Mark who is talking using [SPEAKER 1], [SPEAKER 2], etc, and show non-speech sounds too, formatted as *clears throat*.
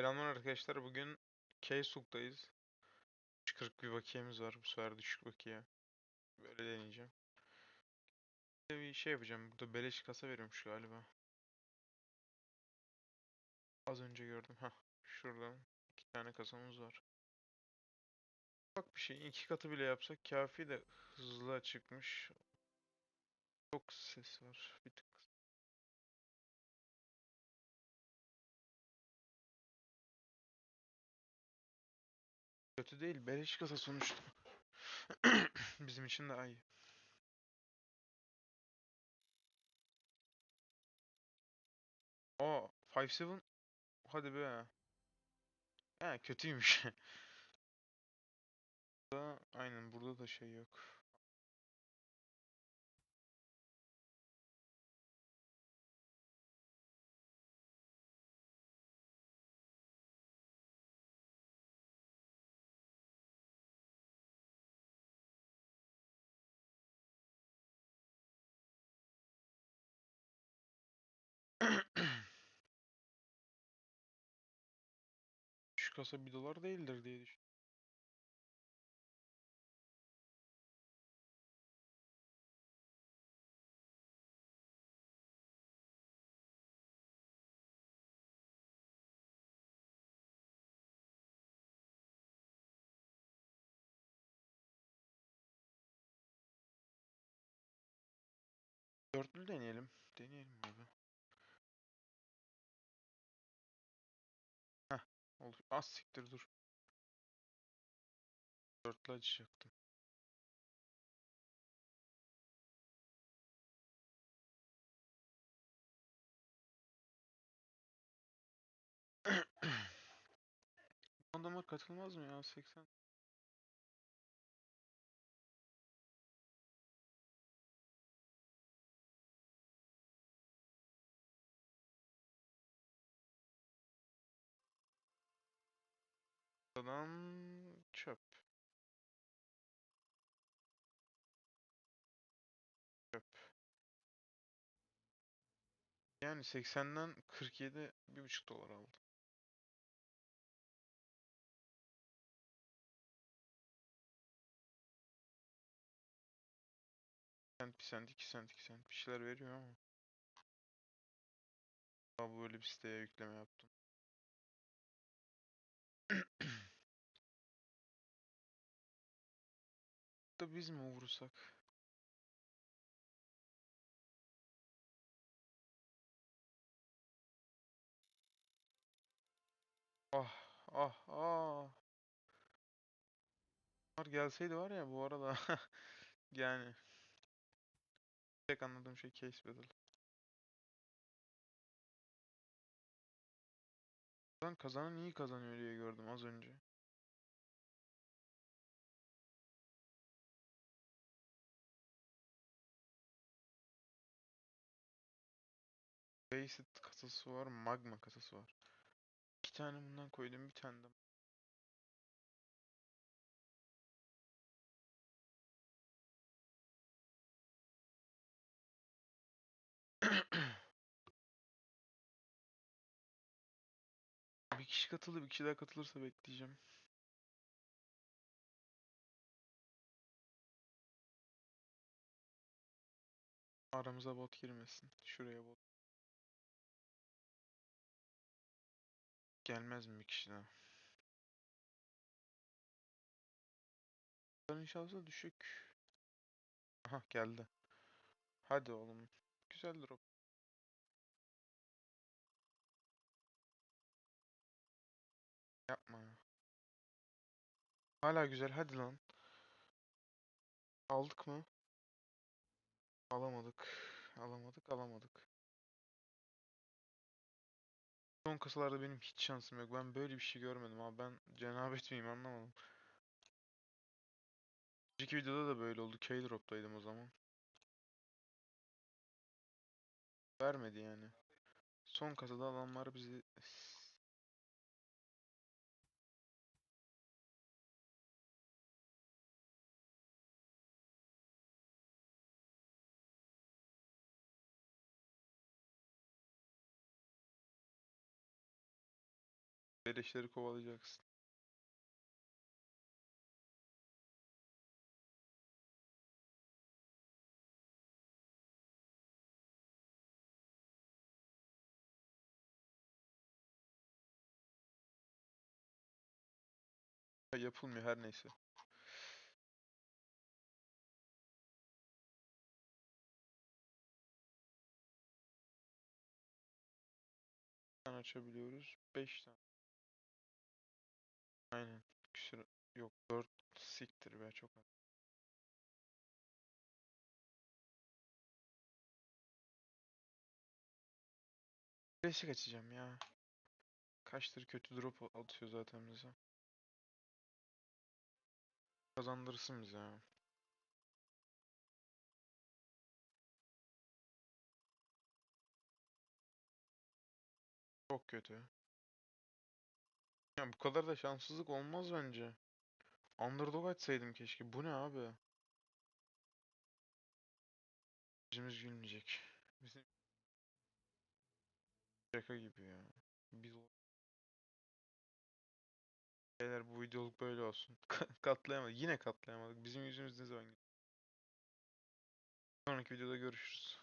[SPEAKER 1] Selamlar arkadaşlar. Bugün Keysuk'tayız. 40 bir bakiyemiz var. Bu sefer düşük bakiye. Böyle deneyeceğim. Bir şey yapacağım. Burada beleş kasa veriyormuş galiba. Az önce gördüm. Hah. Şuradan iki tane kasamız var. Bak bir şey. iki katı bile yapsak kafi de hızlı çıkmış. Çok ses var. Bir tık. Kötü değil. Beleş kasa sonuçta. Bizim için daha iyi. Aa, 5-7 hadi be. He kötüymüş. *laughs* aynen burada da şey yok. Kasa bir dolar değildir diye düşün. Dörtlü deneyelim. Deneyelim abi. Oldu. Az siktir dur. Dörtlü açacaktım. Adama *clears throat* katılmaz mı ya 80? Adam çöp. Çöp. Yani 80'den 47 bir buçuk dolar aldı. Sent, bir sent, iki sent, iki sent bir şeyler veriyor ama. Daha böyle bir siteye yükleme yaptım. *clears throat* Da biz mi vursak? Ah ah ah. Bunlar gelseydi var ya bu arada *laughs* yani tek anladığım şey case battle. Ben kazanan iyi kazanıyor diye gördüm az önce. Basic kasası var, magma kasası var. İki tane bundan koydum, bir tane de. *coughs* Bir kişi katıldı, bir kişi daha katılırsa bekleyeceğim. Aramıza bot girmesin. Şuraya bot. Gelmez mi bir kişi daha? Bunların şansı düşük. Aha geldi. Hadi oğlum. Güzel drop. Yapma ya. Hala güzel hadi lan. Aldık mı? Alamadık. Alamadık alamadık. Son kasalarda benim hiç şansım yok. Ben böyle bir şey görmedim abi. Ben cenabet miyim anlamadım. Önceki videoda da böyle oldu. K-Drop'taydım o zaman. Vermedi yani. Son kasada adamlar bizi Beleşleri kovalayacaksın. Ya Yapılmıyor her neyse. tane açabiliyoruz. 5 tane. Aynen. Küsür yok 4 siktir be çok az. Klasik açacağım ya. Kaçtır kötü drop atıyor zaten bize. Kazandırsın bize ya. Çok kötü. Ya bu kadar da şanssızlık olmaz bence. Underdog açsaydım keşke. Bu ne abi? Yüzümüz gülmeyecek. Bizim şaka gibi ya. Biz Beyler bu videoluk böyle olsun. *laughs* Katlayamadık. Yine katlayamadık. Bizim yüzümüz ne zaman? Sonraki videoda görüşürüz.